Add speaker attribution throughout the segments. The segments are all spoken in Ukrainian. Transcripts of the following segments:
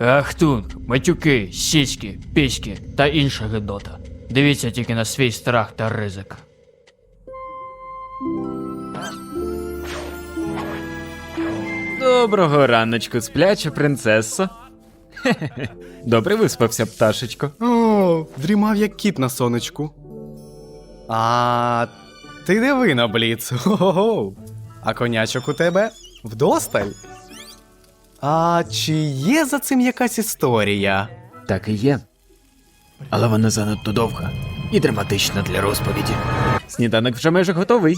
Speaker 1: Ахтунг, матюки, сіськи, піськи та інша гидота. Дивіться тільки на свій страх та ризик.
Speaker 2: Доброго раночку, спляча принцесо. Хе-хе-хе. Добре виспався, пташечко.
Speaker 3: О, дрімав як кіт на сонечку. А ти диви на бліц. Хо-хо-хо. А конячок у тебе вдосталь. А чи є за цим якась історія?
Speaker 2: Так і є. Але вона занадто довга і драматична для розповіді. Сніданок вже майже готовий.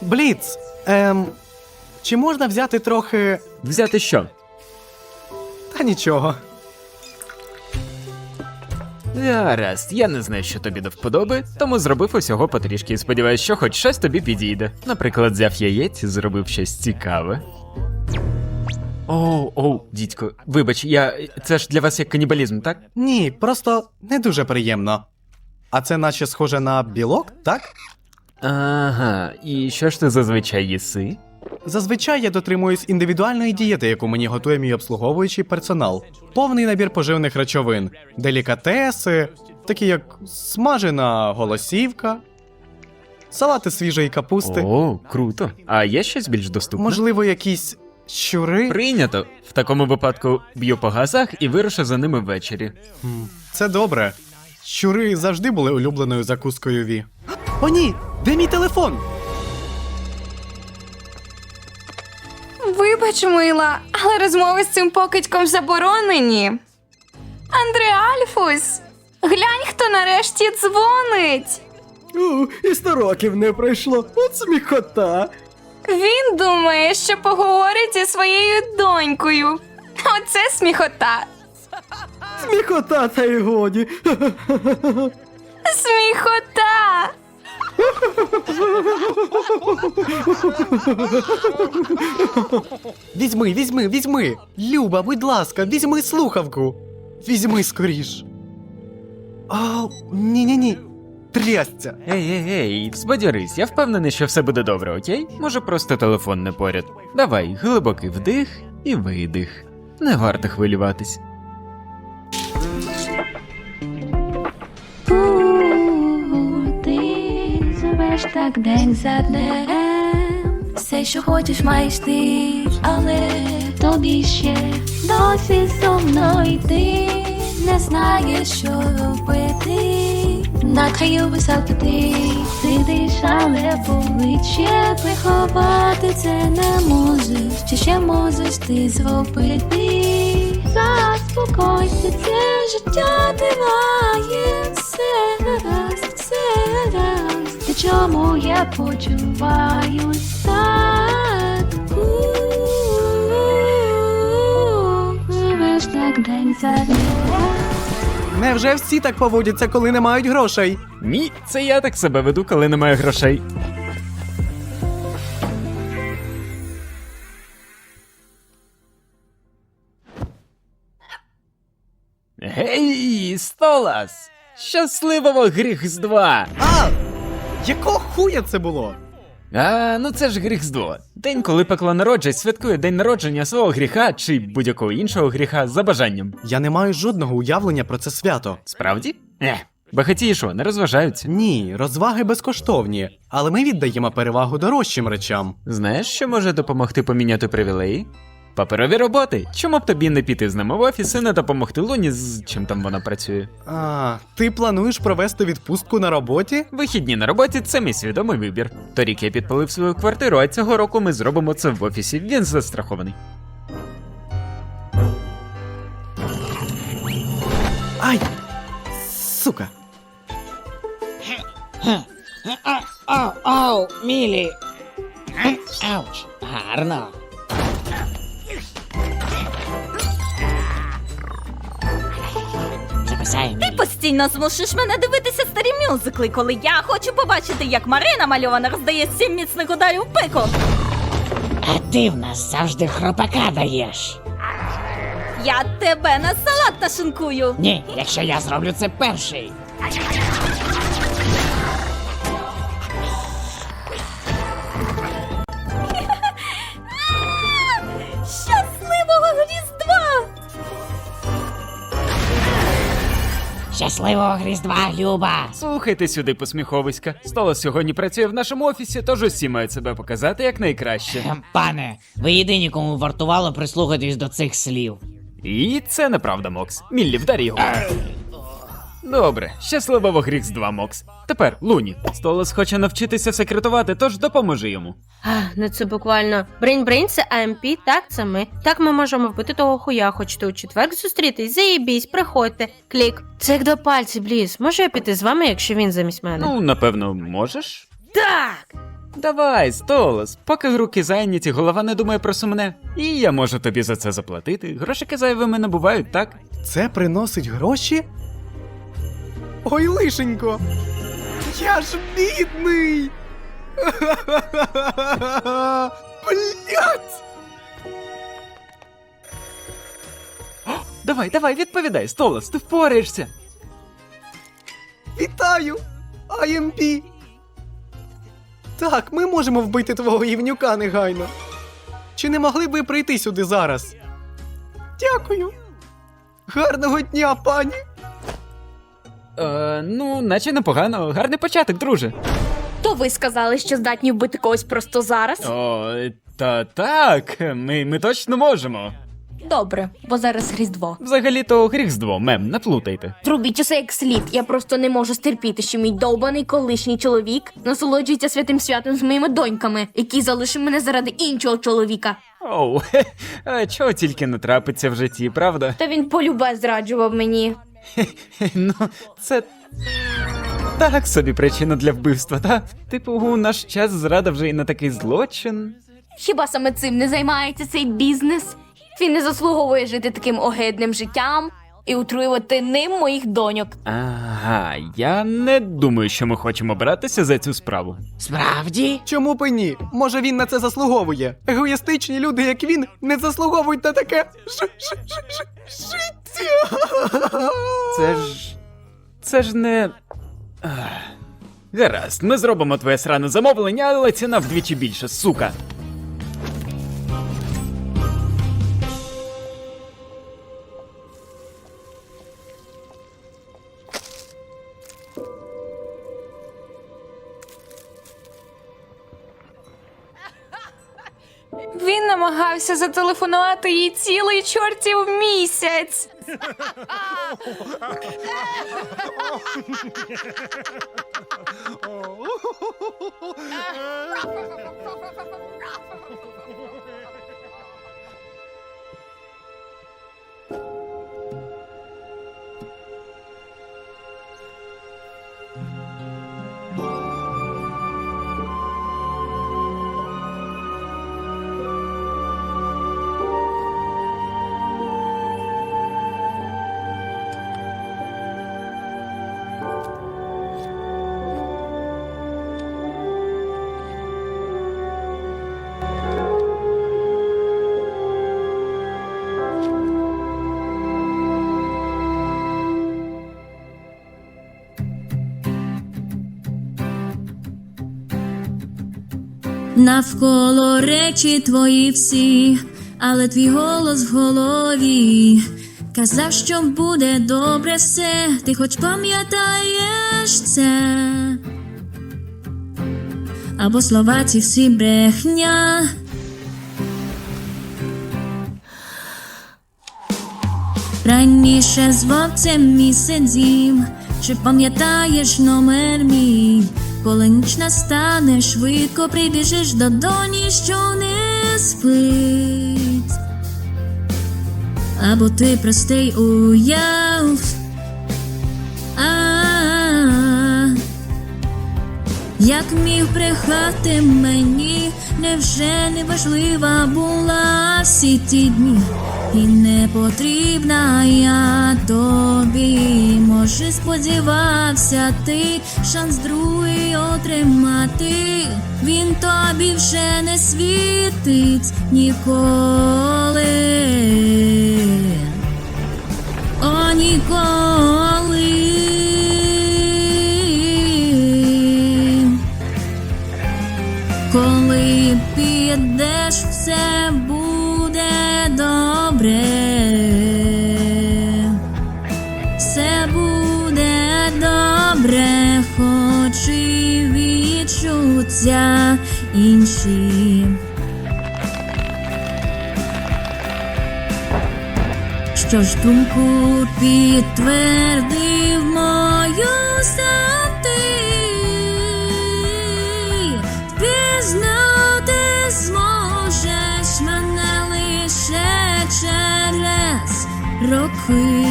Speaker 3: Бліц, ем, чи можна взяти трохи.
Speaker 2: Взяти що?
Speaker 3: Та нічого.
Speaker 2: Гаразд, я не знаю, що тобі до вподоби, тому зробив усього потрішки і сподіваюсь, що хоч щось тобі підійде. Наприклад, взяв яєць і зробив щось цікаве. Оу, оу, дідько, вибач, я. Це ж для вас як канібалізм, так?
Speaker 3: Ні, просто не дуже приємно. А це наче схоже на білок, так?
Speaker 2: Ага, і що ж ти зазвичай їси?
Speaker 3: Зазвичай я дотримуюсь індивідуальної дієти, яку мені готує мій обслуговуючий персонал. Повний набір поживних речовин, делікатеси, такі як смажена голосівка, салати свіжої капусти,
Speaker 2: О, круто. А є щось більш доступне?
Speaker 3: можливо, якісь щури.
Speaker 2: Прийнято. В такому випадку б'ю по газах і вирушу за ними ввечері.
Speaker 3: Це добре. Щури завжди були улюбленою закускою Ві. О, ні! Де мій телефон?
Speaker 4: Вибач, мила, але розмови з цим покидьком заборонені. Андре Альфус, глянь, хто нарешті дзвонить.
Speaker 5: У, і сто років не пройшло. От сміхота.
Speaker 4: Він думає, що поговорить зі своєю донькою. Оце сміхота.
Speaker 5: Сміхота та й годі.
Speaker 4: Сміхота.
Speaker 3: Візьми, візьми, візьми! Люба, будь ласка, візьми слухавку. Візьми скоріш. О, ні-ні-ні. Трясця.
Speaker 2: Ей, ей, ей, збадьорись, я впевнений, що все буде добре, окей? Може, просто телефон не поряд. Давай, глибокий вдих і видих. Не варто хвилюватись.
Speaker 6: Так день за днем. Все, що хочеш, маєш ти, але тобі ще досі сумно йти. Не знаєш, що робити. На краю висоти сидиш, але обличчя приховати це не можеш. Чи ще можеш ти зробити? Заспокойся, це життя триває чому я почуваюсь так? Живеш так день за днем.
Speaker 3: Невже всі так поводяться, коли не мають грошей?
Speaker 2: Ні, це я так себе веду, коли немає грошей. Гей, Столас! Щасливого Гріхздва!
Speaker 3: А! Якого хуя це було?
Speaker 2: А, ну це ж гріх Гріхздво. День, коли пекло народжать, святкує день народження свого гріха чи будь-якого іншого гріха за бажанням.
Speaker 3: Я не маю жодного уявлення про це свято.
Speaker 2: Справді? Ех, багаті що, не розважаються.
Speaker 3: Ні, розваги безкоштовні, але ми віддаємо перевагу дорожчим речам.
Speaker 2: Знаєш, що може допомогти поміняти привілеї? Паперові роботи. Чому б тобі не піти з ними в офіс і не допомогти Луні з чим там вона працює?
Speaker 3: А, ти плануєш провести відпустку на роботі?
Speaker 2: Вихідні на роботі це мій свідомий вибір. Торік я підпалив свою квартиру, а цього року ми зробимо це в офісі. Він застрахований.
Speaker 3: Ай! Сука!
Speaker 7: Оу, оу, Мілі. Ауч, гарно. Записаємо.
Speaker 8: Ти постійно змушуєш мене дивитися старі мюзикли, коли я хочу побачити, як Марина мальована роздає сім міцних ударів в пику.
Speaker 7: А ти в нас завжди хропака даєш.
Speaker 8: Я тебе на салат нашинкую.
Speaker 7: Ні, якщо я зроблю це перший. Щасливого Різдва, Люба!
Speaker 2: Слухайте сюди, посміховиська. Столос сьогодні працює в нашому офісі, тож усі мають себе показати як найкраще.
Speaker 7: Ем, Пане, ви єдині, кому вартувало прислухатись до цих слів.
Speaker 2: І це неправда, Мокс. Міллі, вдарі його. Добре, щасливого Різдва, Мокс. Тепер, Луні, Столос хоче навчитися секретувати, тож допоможи йому.
Speaker 9: А, ну це буквально брейн-брейн, це АМП, так це ми. Так ми можемо вбити того хуя. Хочете у четвер зустрітись? Заєбісь, приходьте. Клік. Це як до пальці, бліз. Може я піти з вами, якщо він замість мене?
Speaker 2: Ну, напевно, можеш?
Speaker 9: так!
Speaker 2: Давай, Столос, поки руки зайняті, голова не думає про сумне. І я можу тобі за це заплатити. Грошики зайвими не бувають, так?
Speaker 3: Це приносить гроші? Ой, лишенько! Я ж бідний! Блять!
Speaker 2: Давай, давай, відповідай, Столос, ти впораєшся.
Speaker 3: Вітаю! IMP! Так, ми можемо вбити твого гівнюка негайно. Чи не могли б ви прийти сюди зараз? Дякую. Гарного дня, пані!
Speaker 2: Е, ну, наче непогано, гарний початок, друже.
Speaker 10: То ви сказали, що здатні вбити когось просто зараз?
Speaker 2: О, та так, ми, ми точно можемо.
Speaker 10: Добре, бо зараз Різдво.
Speaker 2: Взагалі-то Різдво, мем, не плутайте.
Speaker 10: Трубіть усе як слід. Я просто не можу стерпіти, що мій довбаний колишній чоловік насолоджується святим святом з моїми доньками, який залишив мене заради іншого чоловіка.
Speaker 2: Оу, хе, а чого тільки не трапиться в житті, правда?
Speaker 10: Та він полюбе зраджував мені.
Speaker 2: Ну, це. Так собі причина для вбивства, та? Типу, у наш час зрада вже і на такий злочин.
Speaker 10: Хіба саме цим не займається цей бізнес? Він не заслуговує жити таким огидним життям і утруювати ним моїх доньок.
Speaker 2: Ага, я не думаю, що ми хочемо братися за цю справу.
Speaker 7: Справді?
Speaker 3: Чому б і ні? Може він на це заслуговує? Егоїстичні люди, як він, не заслуговують на таке ж- ж- ж- ж- життя.
Speaker 2: Це ж. Це ж не. Ах. Гаразд, ми зробимо твоє сране замовлення, але ціна вдвічі більше, сука.
Speaker 10: Намагався зателефонувати їй цілий чортів місяць.
Speaker 11: Навколо речі твої всі, але твій голос в голові. Казав, що буде добре все, ти хоч пам'ятаєш це. Або слова ці всі брехня. Раніше з вовцем місяць зім, чи пам'ятаєш номер мій? Коли ніч настане, швидко прибіжиш до доні, що не спить. Або ти простий уяв. А-а-а. Як міг брехати мені, невже не важлива була всі ті дні, і не потрібна я тобі. Може, сподівався ти шанс другий отримати. Він тобі вже не світить ніколи. О, ніколи. Коли підеш, все буде буде добре, все буде добре, хоч і відчуться інші. Що ж думку підтвердив мою сам. Роки.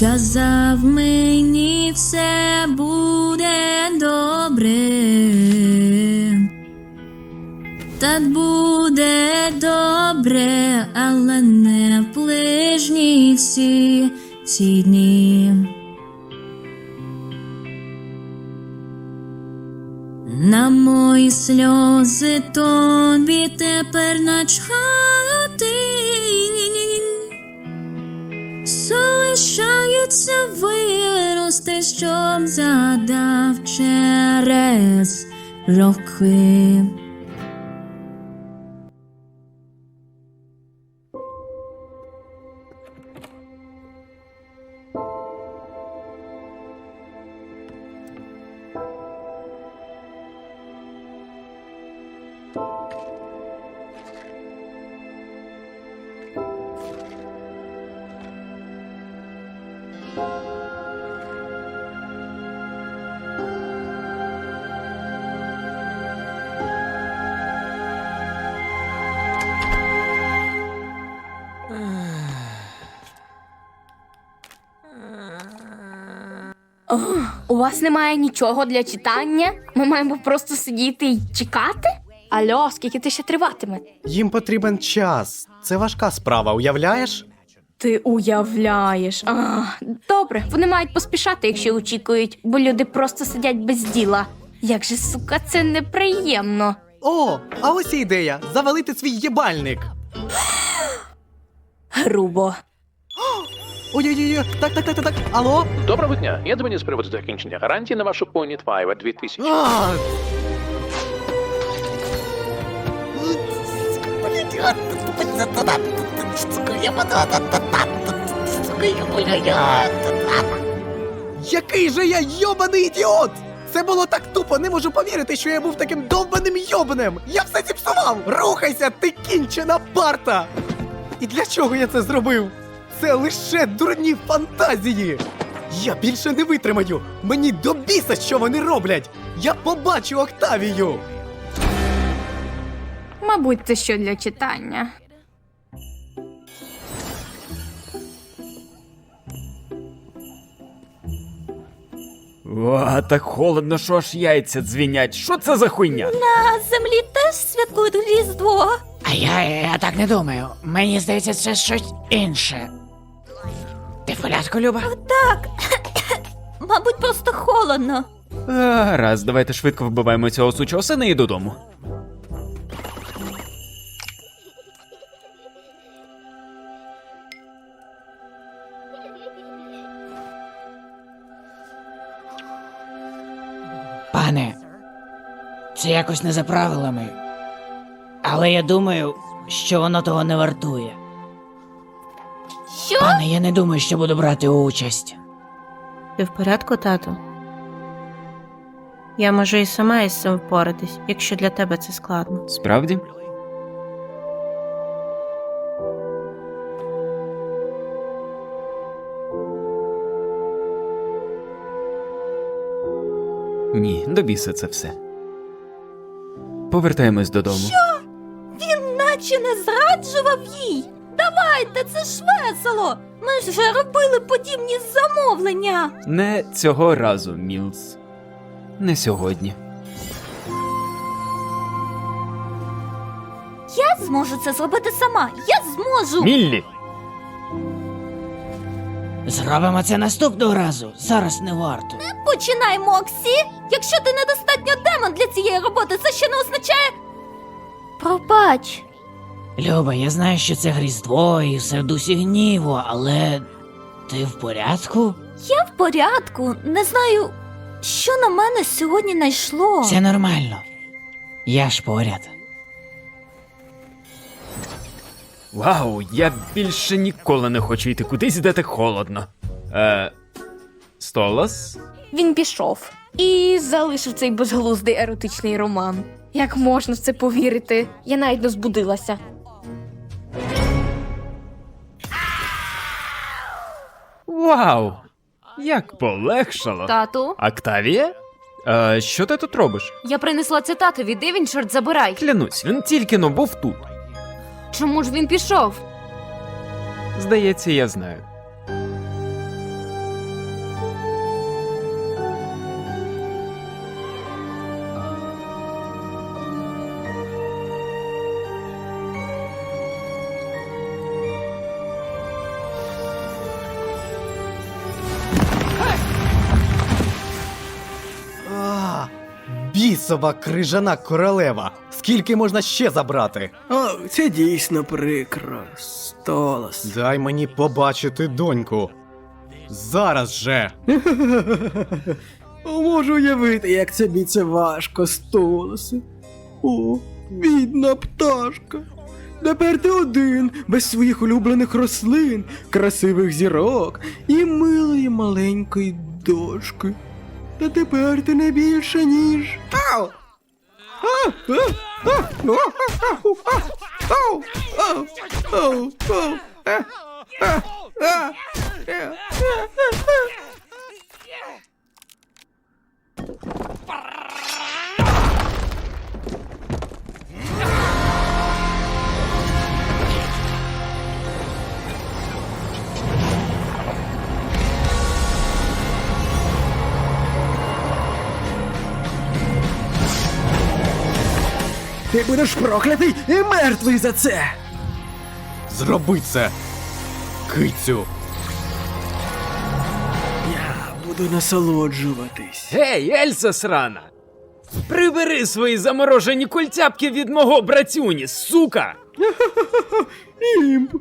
Speaker 11: Казав мені все буде добре. Так буде добре, але не в ближні всі ці дні. На мої сльози тобі тепер начхати. Залишається вирости, щоб задав через роки.
Speaker 10: У вас немає нічого для читання? Ми маємо просто сидіти і чекати? Альо, скільки ти ще триватиме?
Speaker 3: Їм потрібен час. Це важка справа, уявляєш?
Speaker 10: Ти уявляєш. А, добре, вони мають поспішати, якщо очікують, бо люди просто сидять без діла. Як же, сука, це неприємно.
Speaker 3: О, а ось і ідея завалити свій єбальник.
Speaker 10: Грубо.
Speaker 3: Ой-ой-ой, так, так, так, так, так. Алло?
Speaker 12: Доброго дня. Я дзвоню з приводу закінчення гарантії на вашу Pony Twilight 2000.
Speaker 3: А, Який же я йобаний ідіот! Це було так тупо, не можу повірити, що я був таким довбаним йобаним! Я все зіпсував! Рухайся, ти кінчена парта! І для чого я це зробив? Це лише дурні фантазії! Я більше не витримаю! Мені до біса, що вони роблять! Я побачу Октавію!
Speaker 10: Мабуть, це що для читання.
Speaker 2: О, так холодно, що аж яйця дзвінять. Що це за хуйня?
Speaker 8: На землі теж святкують Різдво.
Speaker 7: А я, я так не думаю. Мені здається, це щось інше. Ти в порядку, Люба?
Speaker 8: Мабуть, просто холодно.
Speaker 2: А, раз, давайте швидко вбиваємо цього сучого сина і додому.
Speaker 7: Пане, це якось не за правилами. Але я думаю, що воно того не вартує.
Speaker 10: Що?
Speaker 7: Пане, я не думаю, що буду брати участь.
Speaker 9: Ти в порядку, тату? Я можу і сама із цим впоратись, якщо для тебе це складно.
Speaker 2: Справді? Ні, до біса це все. Повертаємось додому.
Speaker 8: Він наче не зраджував їй. Давайте, це ж весело. Ми ж вже робили подібні замовлення.
Speaker 2: Не цього разу, Мілс. Не сьогодні.
Speaker 8: Я зможу це зробити сама. Я зможу.
Speaker 2: Міллі!
Speaker 7: Зробимо це наступного разу. Зараз не варто.
Speaker 8: Починай, Моксі. Якщо ти недостатньо демон для цієї роботи, це ще не означає. Пробач.
Speaker 7: Люба, я знаю, що це Різдво і все в дусі гніву, але ти в порядку?
Speaker 8: Я в порядку. Не знаю, що на мене сьогодні найшло.
Speaker 7: Все нормально. Я ж поряд.
Speaker 2: Вау, я більше ніколи не хочу йти кудись, де так холодно. Е, Столас?
Speaker 10: Він пішов і залишив цей безглуздий еротичний роман. Як можна в це повірити? Я навіть не збудилася.
Speaker 2: Вау! Як полегшало.
Speaker 8: Тату,
Speaker 2: Октавія? Е, що ти тут робиш?
Speaker 8: я принесла це татові, де він, чорт забирай.
Speaker 2: Клянусь, він тільки но був тут.
Speaker 8: Чому ж він пішов?
Speaker 2: Здається, я знаю.
Speaker 3: Бісова крижана королева. Скільки можна ще забрати?
Speaker 5: О, це дійсно прикро. Столас.
Speaker 3: Дай мені побачити доньку. Зараз же.
Speaker 5: Можу уявити, як тобі це важко, Столасе. О, бідна пташка. Тепер ти один, без своїх улюблених рослин, красивих зірок і милої маленької дочки. Та тепер ти не більше, ніж. Ау! А. Ти будеш проклятий і мертвий за це!
Speaker 3: Зроби це. Кицю.
Speaker 5: Я буду насолоджуватись.
Speaker 2: Гей, Ельса срана! Прибери свої заморожені культяпки від мого братюні, сука!
Speaker 5: Імп!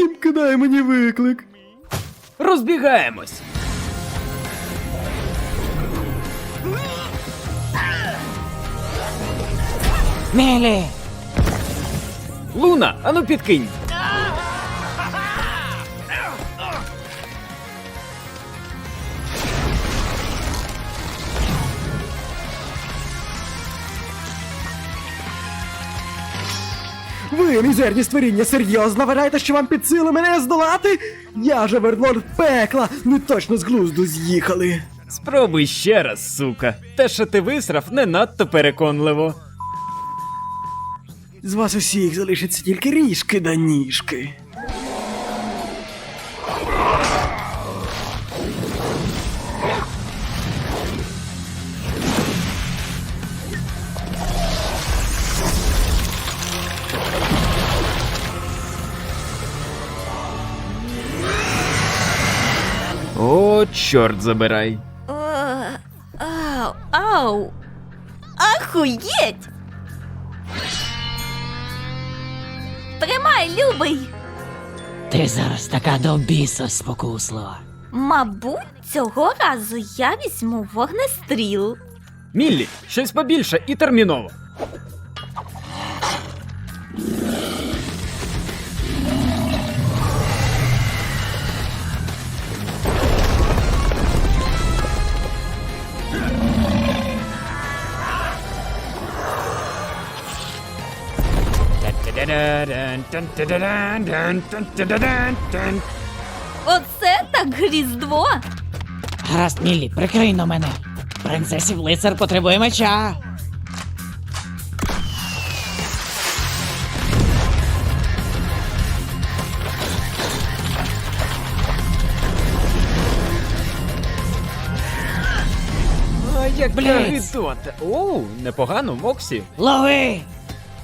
Speaker 5: Імп кидає мені виклик.
Speaker 2: Розбігаємось!
Speaker 7: Мілі!
Speaker 2: Луна, ану підкинь!
Speaker 5: Ви, мізерні створіння, серйозно вважаєте, що вам під силу мене здолати? Я же вердлорд пекла, ви точно з глузду з'їхали.
Speaker 2: Спробуй ще раз, сука. Те, що ти висрав, не надто переконливо.
Speaker 5: З вас усіх залишиться тільки ріжки да ніжки.
Speaker 2: О, чорт забирай.
Speaker 8: Ау, ау. Ахуєть! Тримай, любий!
Speaker 7: Ти зараз така до біса спокуслива.
Speaker 8: Мабуть, цього разу я візьму вогнестріл.
Speaker 2: Міллі, щось побільше і терміново.
Speaker 8: Оце так гріздво!
Speaker 7: Гаразд, Міллі, прикрий на мене. Принцесів лицар потребує меча.
Speaker 2: Як
Speaker 7: Блядь.
Speaker 2: Оу, непогано, Моксі.
Speaker 7: Лови!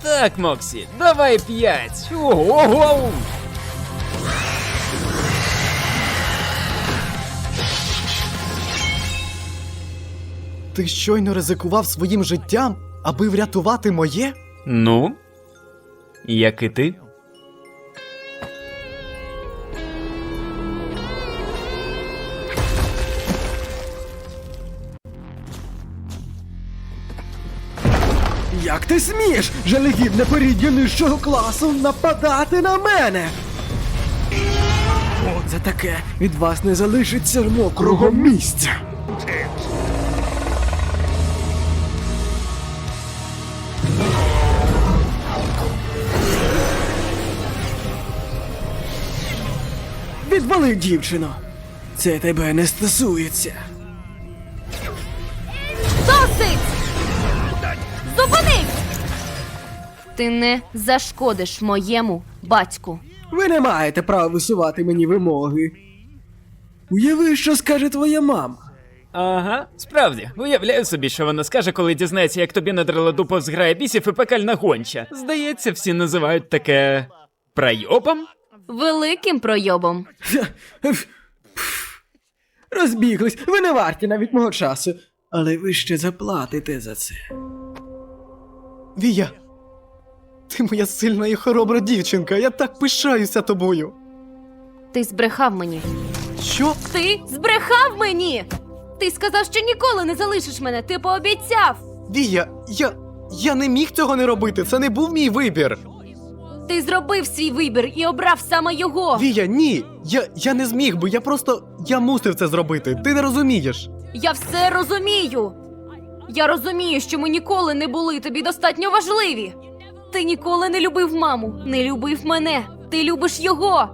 Speaker 2: Так, Моксі, давай п'ять. Ого!
Speaker 3: Ти щойно ризикував своїм життям, аби врятувати моє?
Speaker 2: Ну, як і ти.
Speaker 5: Як ти смієш, жалегідне поріддя нижчого класу, нападати на мене? За таке від вас не залишиться мокрого місця. Відвали, дівчино. Це тебе не стосується.
Speaker 13: Ти не зашкодиш моєму батьку.
Speaker 5: Ви не маєте права висувати мені вимоги. Уяви, що скаже твоя мама.
Speaker 2: Ага, справді, уявляю собі, що вона скаже, коли дізнається, як тобі надрала дупу зграє бісів і пекальна гонча. Здається, всі називають таке прайобом.
Speaker 13: Великим пройобом.
Speaker 5: Розбіглись, ви не варті навіть мого часу. Але ви ще заплатите за це.
Speaker 3: Вія, ти моя сильна і хоробра дівчинка, я так пишаюся тобою.
Speaker 13: Ти збрехав мені.
Speaker 3: Що?
Speaker 13: Ти збрехав мені! Ти сказав, що ніколи не залишиш мене. Ти пообіцяв.
Speaker 3: Вія, я. Я не міг цього не робити, це не був мій вибір.
Speaker 13: Ти зробив свій вибір і обрав саме його.
Speaker 3: Вія, ні. Я, я не зміг би, я просто. Я мусив це зробити. Ти не розумієш.
Speaker 13: Я все розумію. Я розумію, що ми ніколи не були тобі достатньо важливі. Ти ніколи не любив маму, не любив мене. Ти любиш його.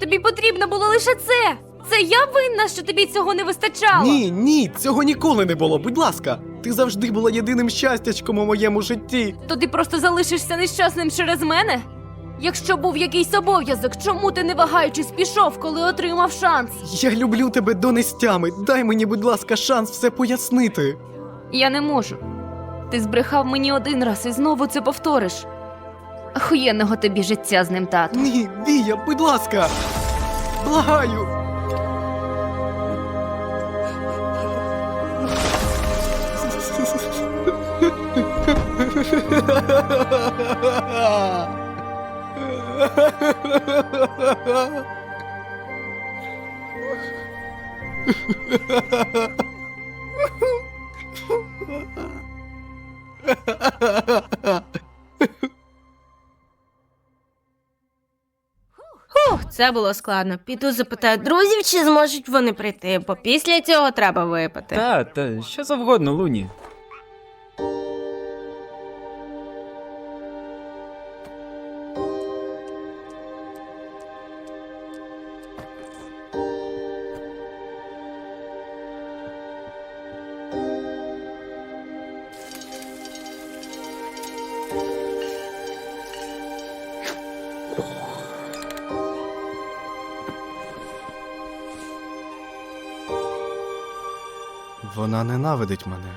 Speaker 13: Тобі потрібно було лише це. Це я винна, що тобі цього не вистачало.
Speaker 3: Ні, ні, цього ніколи не було. Будь ласка, ти завжди була єдиним щастячком у моєму житті.
Speaker 13: То ти просто залишишся нещасним через мене? Якщо був якийсь обов'язок, чому ти не вагаючись пішов, коли отримав шанс?
Speaker 3: Я люблю тебе до нестями. Дай мені, будь ласка, шанс все пояснити.
Speaker 13: Я не можу. Ти збрехав мені один раз і знову це повториш. Охуєнного тобі життя з ним, тату.
Speaker 3: Ні, Вія, будь ласка. Благаю.
Speaker 9: Ух, це було складно. Піду запитаю друзів, чи зможуть вони прийти, бо після цього треба випити.
Speaker 2: Та, та, що завгодно, Луні.
Speaker 3: Вона ненавидить мене.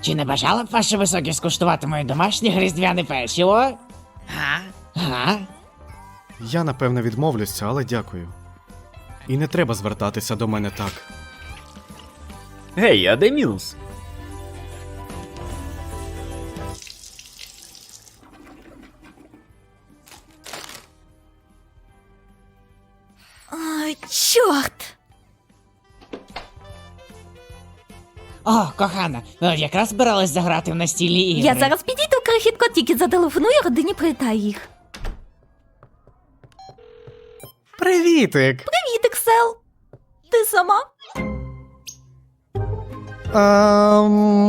Speaker 7: Чи не бажали б ваше високе скуштувати моє домашнє різдвяне печиво? Га? Га?
Speaker 3: Я напевне відмовлюся, але дякую. І не треба звертатися до мене так.
Speaker 2: Гей, а де Мілс?
Speaker 7: О, кохана, ви якраз збирались заграти в настільні ігри.
Speaker 8: Я зараз підійду крихітко, тільки зателефоную родині привітаю їх.
Speaker 3: Привітик!
Speaker 8: Привіт, Ексел! Ти сама?
Speaker 3: Ем...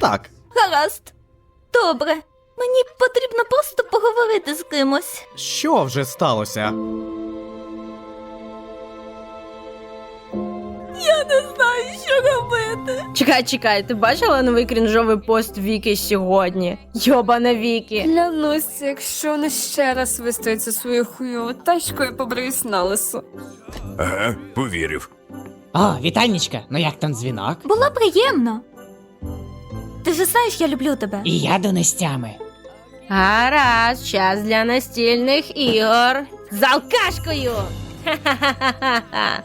Speaker 3: Так.
Speaker 8: Гаразд. Добре. Мені потрібно просто поговорити з кимось.
Speaker 3: Що вже сталося?
Speaker 8: Я не знаю, що робити.
Speaker 9: Чекай, чекай, ти бачила новий крінжовий пост Віки сьогодні? Йобана Віки.
Speaker 4: Клянусь, якщо вона ще раз вистоїться свою хуйову тачку, я побриюсь на лису.
Speaker 14: Ага, повірив.
Speaker 7: О, вітальничка, ну як там дзвінок?
Speaker 8: Було приємно. Ти ж знаєш, я люблю тебе.
Speaker 7: І я до нестями.
Speaker 9: Гаразд, час для настільних ігор. З алкашкою! Ха-ха-ха-ха-ха.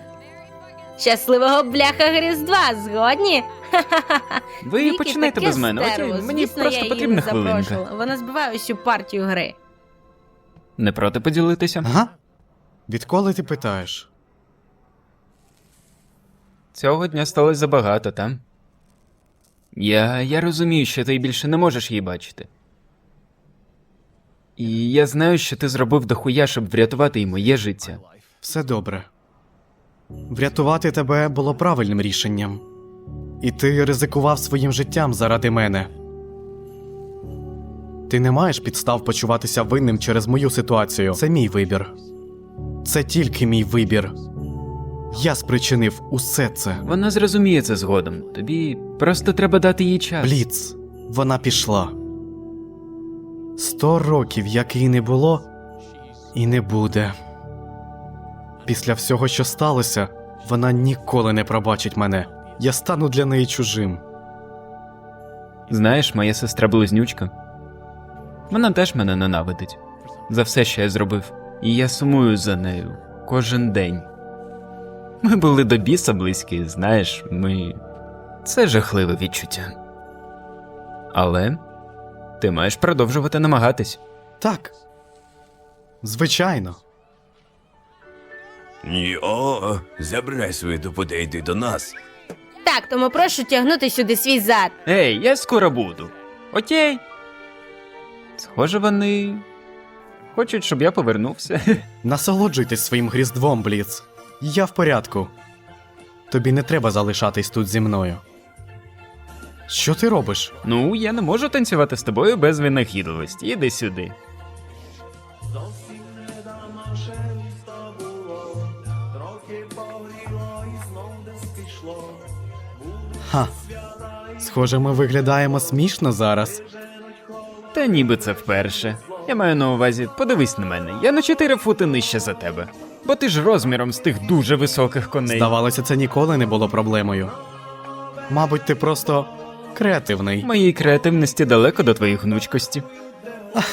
Speaker 9: Щасливого бляха Гріздва, згодні?
Speaker 2: Ви
Speaker 9: Вікі
Speaker 2: починайте
Speaker 9: таке
Speaker 2: без мене, окей?
Speaker 9: стерво,
Speaker 2: Мені
Speaker 9: звісно,
Speaker 2: просто
Speaker 9: я її
Speaker 2: потрібна
Speaker 9: не
Speaker 2: хвилинка.
Speaker 9: запрошувала. Вона збиває усю партію гри.
Speaker 2: Не проти поділитися?
Speaker 3: Ага. Відколи ти питаєш?
Speaker 2: Цього дня сталося забагато, та? Я. я розумію, що ти більше не можеш її бачити. І я знаю, що ти зробив дохуя, щоб врятувати і моє життя.
Speaker 3: Все добре. Врятувати тебе було правильним рішенням. І ти ризикував своїм життям заради мене. Ти не маєш підстав почуватися винним через мою ситуацію. Це мій вибір. Це тільки мій вибір. Я спричинив усе це.
Speaker 2: Вона зрозуміє це згодом. Тобі просто треба дати їй час.
Speaker 3: Бліц, вона пішла. Сто років, як її не було, і не буде. Після всього, що сталося, вона ніколи не пробачить мене. Я стану для неї чужим.
Speaker 2: Знаєш, моя сестра близнючка. Вона теж мене ненавидить за все, що я зробив. І я сумую за нею кожен день. Ми були до біса близькі, знаєш, ми. Це жахливе відчуття. Але ти маєш продовжувати намагатись.
Speaker 3: Так. Звичайно.
Speaker 14: Йо, забирай свої тупоти йди до нас.
Speaker 9: Так, тому прошу тягнути сюди свій зад.
Speaker 2: Ей, я скоро буду. Окей. Схоже, вони хочуть, щоб я повернувся.
Speaker 3: Насолоджуйтесь своїм гріздвом, Бліц. Я в порядку. Тобі не треба залишатись тут зі мною. Що ти робиш?
Speaker 2: Ну, я не можу танцювати з тобою без винахідливості. Іди сюди.
Speaker 3: Ха. Схоже, ми виглядаємо смішно зараз.
Speaker 2: Та ніби це вперше. Я маю на увазі, подивись на мене, я на 4 фути нижче за тебе. Бо ти ж розміром з тих дуже високих коней.
Speaker 3: Здавалося, це ніколи не було проблемою. Мабуть, ти просто креативний.
Speaker 2: Моїй креативності далеко до твоїх гнучкості.